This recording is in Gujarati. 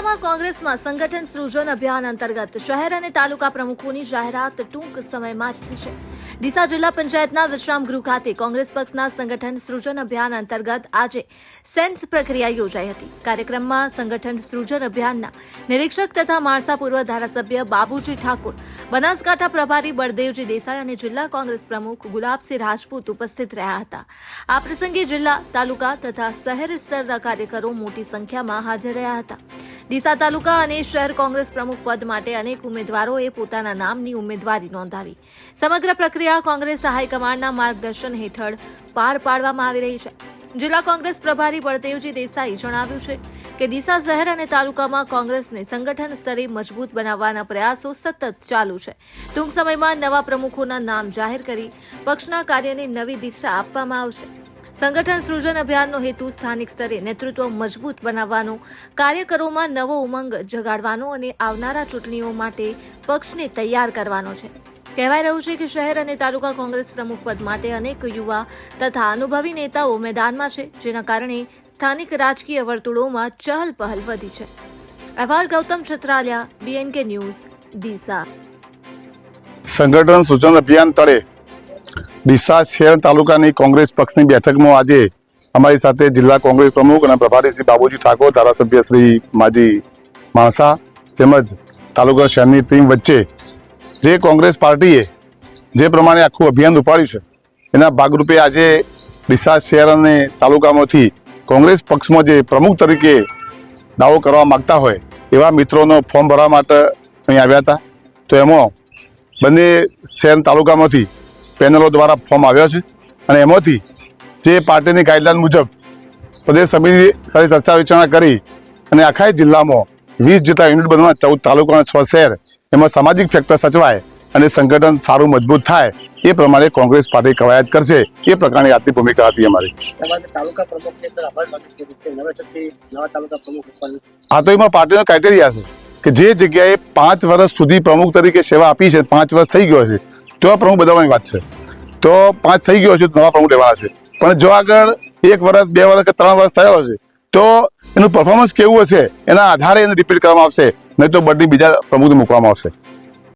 જિલ્લામાં કોંગ્રેસમાં સંગઠન સૃજન અભિયાન અંતર્ગત શહેર અને તાલુકા પ્રમુખોની જાહેરાત ટૂંક સમયમાં જ થશે. ડીસા જિલ્લા પંચાયતના વિશ્રામ ગૃહ ખાતે કોંગ્રેસ પક્ષના સંગઠન સૃજન અભિયાન અંતર્ગત આજે સેન્સ પ્રક્રિયા યોજાઈ હતી. કાર્યક્રમમાં સંગઠન સૃજન અભિયાનના નિરીક્ષક તથા માણસા પૂર્વ ધારાસભ્ય બાબુજી ઠાકોર, બનાસકાંઠા પ્રભારી બળદેવજી દેસાઈ અને જિલ્લા કોંગ્રેસ પ્રમુખ ગુલાબસિંહ રાજપૂત ઉપસ્થિત રહ્યા હતા. આ પ્રસંગે જિલ્લા, તાલુકા તથા શહેર સ્તરના કાર્યકરો મોટી સંખ્યામાં હાજર રહ્યા હતા. ડીસા તાલુકા અને શહેર કોંગ્રેસ પ્રમુખ પદ માટે અનેક ઉમેદવારોએ પોતાના નામની ઉમેદવારી નોંધાવી. સમગ્ર પ્રક્રિયા કોંગ્રેસ હાઈકમાન્ડના માર્ગદર્શન હેઠળ પાર પાડવામાં આવી રહી છે. જિલ્લા કોંગ્રેસ પ્રભારી બળદેવજી દેસાઈ જણાવ્યું છે કે ડીસા શહેર અને તાલુકામાં કોંગ્રેસને સંગઠન સ્તરે મજબૂત બનાવવાના પ્રયાસો સતત ચાલુ છે. ટૂંક સમયમાં નવા પ્રમુખોના નામ જાહેર કરી પક્ષના કાર્યને નવી દિશા આપવામાં આવશે. સંગઠન સૃજન અભિયાનનો હેતુ સ્થાનિક સ્તરે નેતૃત્વ મજબૂત બનાવવાનો, કાર્યકરોમાં નવો ઉમંગ જગાડવાનો અને આવનારા ચૂંટણીઓ માટે પક્ષને તૈયાર કરવાનો છે. કહેવાય રહ્યું છે કે શહેર અને તાલુકા કોંગ્રેસ પ્રમુખ પદ માટે અનેક યુવા તથા અનુભવી નેતાઓ મેદાનમાં છે, જેના કારણે સ્થાનિક રાજકીય વર્તુળોમાં ચહલ પહલ વધી છે. અહેવાલ ગૌતમ છત્રાલિયા બીએનકે ન્યૂઝ ડીસા. સંગઠન સૂચન અભિયાન તળે ડીસા શહેર તાલુકાની કોંગ્રેસ પક્ષની બેઠકમાં આજે અમારી સાથે જિલ્લા કોંગ્રેસ પ્રમુખ અને પ્રભારી શ્રી બાબુજી ઠાકોર, ધારાસભ્ય શ્રી માજી માણસા તેમજ તાલુકા શહેરની ટીમ વચ્ચે જે કોંગ્રેસ પાર્ટીએ જે પ્રમાણે આખું અભિયાન ઉપાડ્યું છે, એના ભાગરૂપે આજે ડીસા શહેર અને તાલુકામાંથી કોંગ્રેસ પક્ષમાં જે પ્રમુખ તરીકે દાવો કરવા માગતા હોય, એવા મિત્રોનો ફોર્મ ભરવા માટે અહીં આવ્યા હતા. તો એમાં બંને શહેર તાલુકામાંથી પેનલો દ્વારા ફોર્મ આવ્યો છે અને એમાંથી જે પાર્ટીની ગાઈડલાઇન મુજબ પ્રદેશ સમિતિ સાથે ચર્ચા વિચારણા કરી અને આખા જિલ્લામાં વીસ જેટલા યુનિટ બનવા ચૌદ તાલુકા અને છ શહેર એમાં સામાજિક ફેક્ટર સચવાય અને સંગઠન સારું મજબૂત થાય એ પ્રમાણે કોંગ્રેસ પાર્ટી કવાયત કરશે એ પ્રકારની આજની ભૂમિકા હતી અમારી. આ તો એમાં પાર્ટીનો ક્રાઇટેરિયા છે કે જે જગ્યાએ પાંચ વર્ષ સુધી પ્રમુખ તરીકે સેવા આપી છે પાંચ વર્ષ થઈ ગયો છે તો પ્રમુખ બદલવાની વાત છે. તો પાંચ થઈ ગયો છે નવા પ્રમુખ લેવાના છે. પણ જો આગળ એક વર્ષ, બે વર્ષ કે ત્રણ વર્ષ થયો છે, તો એનું પરફોર્મન્સ કેવું હશે? એના આધારે એને રિપીટ કરવામાં આવશે. નહીં તો બધી બીજા પ્રમુખને મૂકવામાં આવશે.